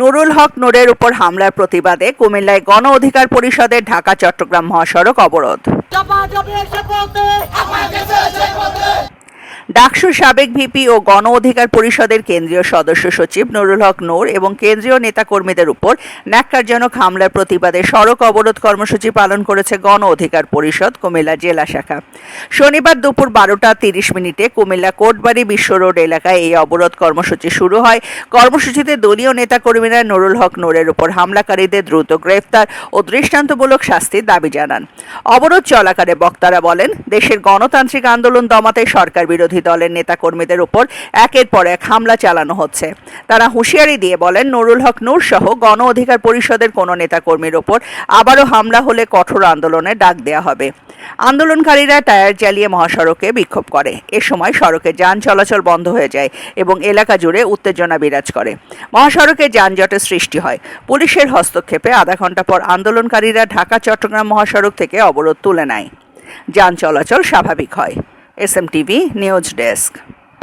নুরুল হক নূরের উপর হামলার প্রতিবাদে কুমিল্লায় গণ অধিকার পরিষদের ঢাকা চট্টগ্রাম মহাসড়ক অবরোধ। ডাকসুর সাবেক ভিপি ও গণ অধিকার পরিষদের কেন্দ্রীয় সদস্য সচিব নুরুল হক নূর এবং কেন্দ্রীয় নেতাকর্মীদের উপর ন্যাক্কারজনক হামলার প্রতিবাদে সড়ক অবরোধ কর্মসূচি পালন করেছে গণ অধিকার পরিষদ কুমিল্লা জেলা শাখা। শনিবার দুপুর বারোটা তিরিশ মিনিটে কুমিল্লা কোটবাড়ি বিশ্ব রোড এলাকায় এই অবরোধ কর্মসূচি শুরু হয়। কর্মসূচিতে দলীয় নেতাকর্মীরা নুরুল হক নূরের উপর হামলাকারীদের দ্রুত গ্রেফতার ও দৃষ্টান্তমূলক শাস্তির দাবি জানান। অবরোধ চলাকালে বক্তারা বলেন, দেশের গণতান্ত্রিক আন্দোলন দমাতে সরকার বিরোধী দলের নেতাকর্মীদের উপর একের পর এক হামলা চালানো হচ্ছে। তারা হুঁশিয়ারি দিয়ে বলেন, নুরুল হক, নূর সহ গণ অধিকার পরিষদের কোনো নেতাকর্মীর ওপর আবারও হামলা হলে কঠোর আন্দোলনের ডাক দেওয়া হবে। আন্দোলনকারীরা টায়ার জ্বালিয়ে মহাসড়কে বিক্ষোভ করে। এ সময় সড়কে যান চলাচল বন্ধ হয়ে যায় এবং এলাকা জুড়ে উত্তেজনা বিরাজ করে। মহাসড়কে যানজটের সৃষ্টি হয়। পুলিশের হস্তক্ষেপে আধা ঘণ্টা পর আন্দোলনকারীরা ঢাকা চট্টগ্রাম মহাসড়ক থেকে অবরোধ তুলে নেয়। যান চলাচল স্বাভাবিক হয়। S M TV news desk.